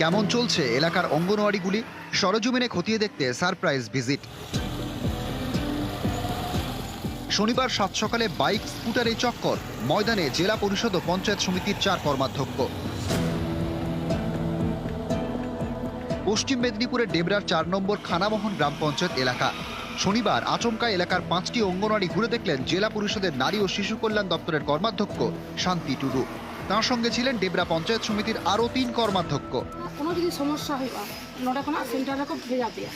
কেমন চলছে এলাকার অঙ্গনওয়াড়িগুলি? সরজমিনে খতিয়ে দেখতে সারপ্রাইজ ভিজিট। শনিবার সাত সকালে বাইক, স্কুটারে চক্কর, ময়দানে জেলা পরিষদ ও পঞ্চায়েত সমিতির চার কর্মাধ্যক্ষ। পশ্চিম মেদিনীপুরের ডেবরার চার নম্বর খানামোহন গ্রাম পঞ্চায়েত এলাকা। শনিবার আচমকা এলাকার পাঁচটি অঙ্গনওয়াড়ি ঘুরে দেখলেন জেলা পরিষদের নারী ও শিশু কল্যাণ দপ্তরের কর্মাধ্যক্ষ শান্তি টুডু। তার সঙ্গে ছিলেন ডেবরা পঞ্চায়েত সমিতির আরও তিন কর্মাধ্যক্ষ। কোনো যদি সমস্যা হয় নটা কোনো সেন্টারে খুব ভেজা পেয়ে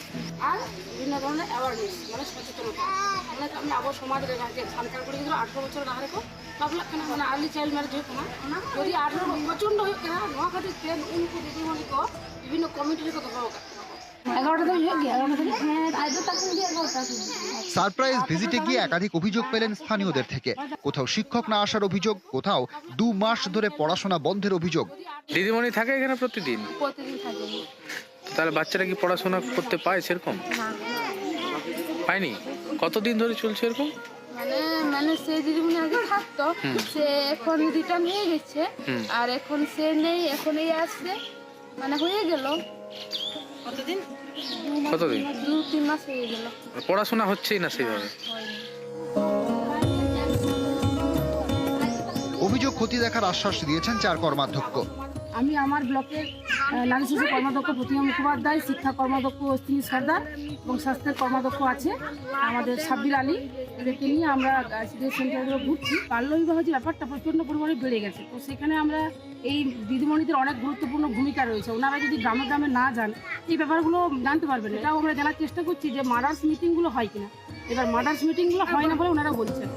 আর বিভিন্ন ধরনের অ্যাওয়ারনেস মানে সচেতনতা। মানে আমি আবার সমাজ রেখা সরকার করে কিন্তু আঠেরো বছর রাখা রেখো পাবলাক কেনা মানে আর্লি চাইল্ড ম্যারেজ হয় কেনা যদি আঠেরো প্রচণ্ড হয় কেনা নোয়া ট্রেন উনকু দিদিমণি বিভিন্ন কমিটির হয়ে হ্যাঁ সারপ্রাইজ ভিজিটে গিয়ে একাধিক অভিযোগ পেলেন স্থানীয়দের থেকে। কোথাও শিক্ষক না আসার অভিযোগ কোথাও দু মাস ধরে পড়াশোনা বন্ধের অভিযোগ। দিদিমণি থাকে এখানে প্রতিদিন? প্রতিদিন তাহলে বাচ্চারা কি পড়াশোনা করতে পায় সেরকম? পায়নি? কতদিন ধরে চলছে এরকম? মানে মানে সে দিদিমণি আগে থাকতো সে এখন রিটার্ন হয়ে গেছে আর এখন সে নেই এখন এই আসছে। মানে হয়ে গেল। কতদিন? কতদিন? দু তিন মাস হয়ে গেল। পড়াশোনা হচ্ছেই না সেইভাবে। অভিযোগ ক্ষতি দেখার আশ্বাস দিয়েছেন চার কর্মাধ্যক্ষ। আমি আমার ব্লকের নারী শিশু কর্মাধ্যক্ষ প্রতিমা মুখোপাধ্যায়, শিক্ষা কর্মাধ্যক্ষ অশ্বিনী সর্দার এবং স্বাস্থ্যের কর্মাধ্যক্ষ আছে আমাদের সাব্বির আলী। এদেরকে নিয়ে আমরা সেন্টারগুলো ঘুরছি বাল্যবিবাহ যে ব্যাপারটা প্রচণ্ড পরিমাণে বেড়ে গেছে, তো সেখানে আমরা এই দিদিমণিদের অনেক গুরুত্বপূর্ণ ভূমিকা রয়েছে। ওনারা যদি গ্রামে গ্রামে না যান, এই ব্যাপারগুলো জানতে পারবেন। এটাও আমরা জানার চেষ্টা করছি যে মাদার্স মিটিংগুলো হয় কিনা। এবার মাদার্স মিটিংগুলো হয় না বলে ওনারা বলছেন।